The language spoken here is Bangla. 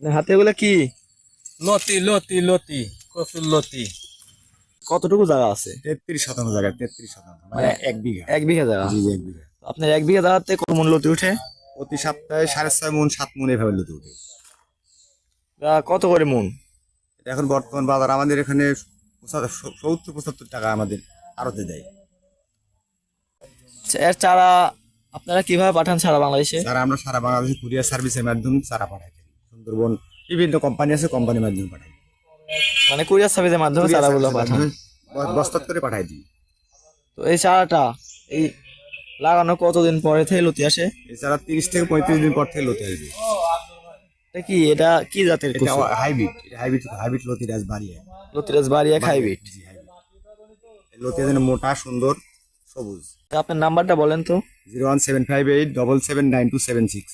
আপনার হাতে এগুলো কি? লতি লতি লতি কচুর লতি। কতটুকু জায়গা আছে? তেত্রিশ শতাংশ জায়গা তেত্রিশ শতাংশ মানে মানে এক বিঘা। এক বিঘা জায়গা? জি এক বিঘা। আপনার এক বিঘা জায়গাতে কত মন লতি উঠে? প্রতি সপ্তাহে সাড়ে ছয় মন সাত মন এভাবে লুতে উঠে। কত করে মন এটা এখন বর্তমান বাজার আমাদের এখানে সত্তর পঁচাত্তর টাকা আমাদের আড়তে দেয়। আচ্ছা, এর চারা আপনারা কীভাবে পাঠান সারা বাংলাদেশে? যারা আমরা সারা বাংলাদেশে কুরিয়ার সার্ভিসের মাধ্যমে চারা পাঠাই। সুন্দরবন বিভিন্ন কোম্পানি আছে কোম্পানির মাধ্যমে পাঠাই মানে কুরিয়ার সার্ভিসের মাধ্যমে চারাগুলো ব- বস্তাত করে পাঠাই দিই। তো এই চারাটা এই লাগানো কতদিন পরে থেকে লতি আসে? এছাড়া তিরিশ থেকে পঁয়ত্রিশ দিন পর থেকে লতি আসবে। এটা কি এটা কি জাতের এটা হাইব্রিড হাইব্রিড হাইব্রিড লতি রাজ বাড়িয়ে। লতিরাজ বাড়িয়া জি হাইব্রিড। লতি যেন মোটা সুন্দর সবুজ। আপনার নাম্বারটা বলেন তো। Zero one seven five eight double seven nine two seven six.